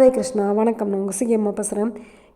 ராதே கிருஷ்ணா வணக்கம். நான் உங்கள் சிஎம்மா பேசுகிறேன்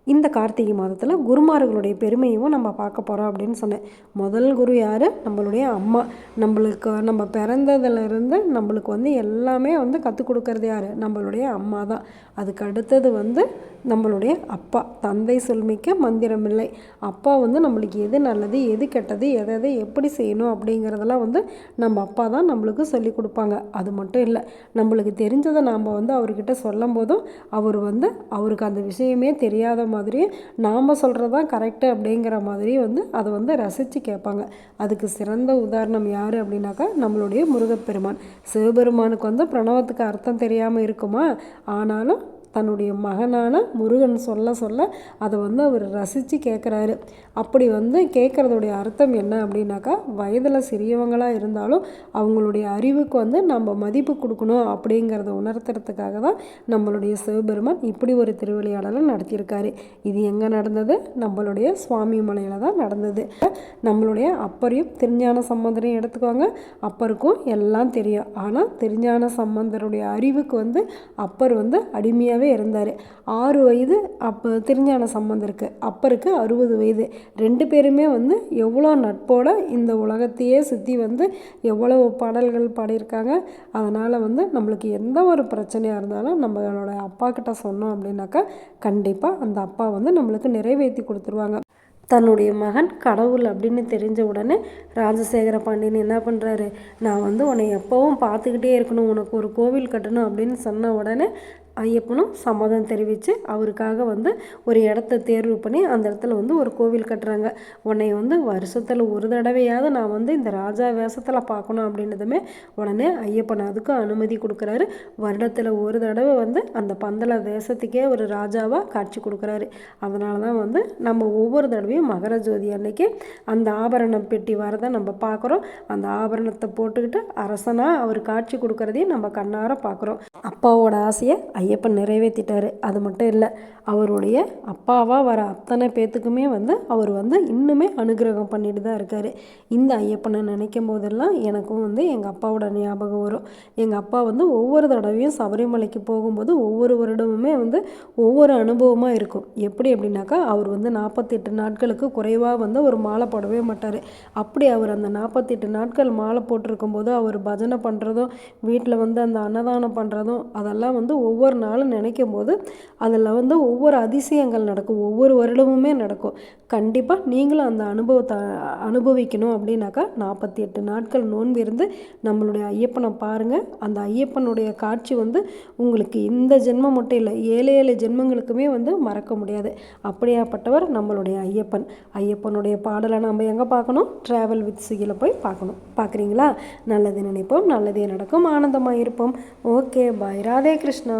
இந்த கார்த்திகை மாதத்தில் குருமார்களுடைய பெருமையும் நம்ம பார்க்க போகிறோம் அப்படின்னு சொன்னேன். முதல் குரு யார்? நம்மளுடைய அம்மா. நம்மளுக்கு நம்ம பிறந்ததுலேருந்து நம்மளுக்கு வந்து எல்லாமே வந்து கற்றுக் கொடுக்கறது யார்? நம்மளுடைய அம்மா தான். அதுக்கு அடுத்தது வந்து நம்மளுடைய அப்பா. தந்தை சொல்மிக்க மந்திரம் இல்லை. அப்பா வந்து நம்மளுக்கு எது நல்லது எது கெட்டது எதை எதை எப்படி செய்யணும் அப்படிங்கிறதெல்லாம் வந்து நம்ம அப்பா தான் நம்மளுக்கு சொல்லி கொடுப்பாங்க. அது மட்டும் இல்லை நம்மளுக்கு தெரிஞ்சதை நாம் வந்து அவர்கிட்ட சொல்லும் போதும் அவர் வந்து அவருக்கு அந்த விஷயமே தெரியாத மாதிரி நாம் சொல்கிறது தான் கரெக்டு அப்படிங்கிற மாதிரி வந்து அதை வந்து ரசித்து கேட்பாங்க. அதுக்கு சிறந்த உதாரணம் யார் அப்படின்னாக்கா நம்மளுடைய முருகப்பெருமான். சிவபெருமானுக்கு வந்து பிரணவத்துக்கு அர்த்தம் தெரியாமல் இருக்குமா? ஆனாலும் தன்னுடைய மகனான முருகன் சொல்ல சொல்ல அதை வந்து அவர் ரசித்து கேட்குறாரு அப்படி வந்து கேட்குறதுடைய அர்த்தம் என்ன அப்படின்னாக்கா வயதில் சிறியவங்களாக இருந்தாலும் அவங்களுடைய அறிவுக்கு வந்து நம்ம மதிப்பு கொடுக்கணும் அப்படிங்கிறத உணர்த்துறதுக்காக தான் நம்மளுடைய சிவபெருமான் இப்படி ஒரு திருவிளையாடலை நடத்தியிருக்காரு. இது எங்கே நடந்தது? நம்மளுடைய சுவாமி மலையில் தான் நடந்தது. நம்மளுடைய அப்பரையும் திருஞான சம்பந்தரையும் எடுத்துக்கோங்க. அப்பருக்கும் எல்லாம் தெரியும். ஆனால் திருஞான சம்பந்தருடைய அறிவுக்கு வந்து அப்பர் வந்து அடிமையாகவே இருந்தார். ஆறு வயது அப்போ திருஞான சம்பந்தருக்கு அப்பருக்கு அறுபது வயது. ரெண்டு பேருமே வந்து எவ்வளோ நட்போட இந்த உலகத்தையே சுற்றி வந்து எவ்வளவு பாடல்கள் பாடியிருக்காங்க. அதனால் வந்து நம்மளுக்கு எந்த ஒரு பிரச்சனையாக இருந்தாலும் நம்மளோட அப்பா கிட்ட சொன்னோம் அப்படின்னாக்கா கண்டிப்பாக அந்த அப்பா வந்து நம்மளுக்கு நிறைவேற்றி கொடுத்துருவாங்க. தன்னுடைய மகன் கடவுள் அப்படின்னு தெரிஞ்ச உடனே ராஜசேகர பாண்டியன் என்ன பண்ணுறாரு நான் வந்து உன்னை எப்போவும் பார்த்துக்கிட்டே இருக்கணும். உனக்கு ஒரு கோவில் கட்டணும் அப்படின்னு சொன்ன உடனே ஐயப்பனும் சம்மதம் தெரிவித்து அவருக்காக வந்து ஒரு இடத்த தேர்வு பண்ணி அந்த இடத்துல வந்து ஒரு கோவில் கட்டுறாங்க. உன்னை வந்து வருஷத்தில் ஒரு தடவையாவது நான் வந்து இந்த ராஜா வேஷத்தில் பார்க்கணும் அப்படின்றதுமே உடனே ஐயப்பன் அதுக்கும் அனுமதி கொடுக்குறாரு. வருடத்தில் ஒரு தடவை வந்து அந்த பந்தல தேசத்துக்கே ஒரு ராஜாவாக காட்சி கொடுக்குறாரு. அதனால தான் வந்து நம்ம ஒவ்வொரு தடவையும் மகர ஜோதி அன்னைக்கு அந்த ஆபரணம் பெட்டி வரதை நம்ம பார்க்குறோம். அந்த ஆபரணத்தை போட்டுக்கிட்டு அரசனாக அவர் காட்சி கொடுக்குறதையும் நம்ம கண்ணார பார்க்குறோம். அப்பாவோட ஆசையை ஐயப்பன் நிறைவேற்றிட்டாரு அது மட்டும் இல்லை அவருடைய அப்பாவாக வர அத்தனை பேத்துக்குமே வந்து அவர் வந்து இன்னுமே அனுகிரகம் பண்ணிட்டு தான் இருக்கார். இந்த ஐயப்பனை நினைக்கும் போதெல்லாம் எனக்கும் வந்து எங்கள் அப்பாவோட ஞாபகம் வரும். எங்கள் அப்பா வந்து ஒவ்வொரு தடவையும் சபரிமலைக்கு போகும்போது ஒவ்வொரு வருடமுமே வந்து ஒவ்வொரு அனுபவமாக இருக்கும். எப்படி அப்படின்னாக்கா அவர் வந்து நாற்பத்தெட்டு நாட்களுக்கு குறைவாக வந்து ஒரு மாலை போடவே மாட்டார். அப்படி அவர் அந்த நாற்பத்தெட்டு நாட்கள் மாலை போட்டிருக்கும் போது அவர் பஜனை பண்ணுறதும் வீட்டில் வந்து அந்த அன்னதானம் பண்ணுறதும் அதெல்லாம் வந்து ஒவ்வொரு நாளும் நினைக்கும் போது அதில் வந்து ஒவ்வொரு அதிசயங்கள் நடக்கும். ஒவ்வொரு வருடமுமே நடக்கும். கண்டிப்பாக நீங்களும் அந்த அனுபவத்தை அனுபவிக்கணும் அப்படின்னாக்கா நாற்பத்தி எட்டு நாட்கள் நோன்பு இருந்து நம்மளுடைய ஐயப்பனை பாருங்கள் அந்த ஐயப்பனுடைய காட்சி வந்து உங்களுக்கு இந்த ஜென்மம் மட்டும் இல்லை ஏழு ஏழு ஜென்மங்களுக்குமே வந்து மறக்க முடியாது. அப்படியாப்பட்டவர் நம்மளுடைய ஐயப்பன். ஐயப்பனுடைய பாடலை நம்ம எங்கே பார்க்கணும்? ட்ராவல் வித் சிகில போய் பார்க்கணும். பார்க்குறீங்களா? நல்லது நினைப்போம் நல்லதே நடக்கும் ஆனந்தமாக இருப்போம். Okay bye Radhe Krishna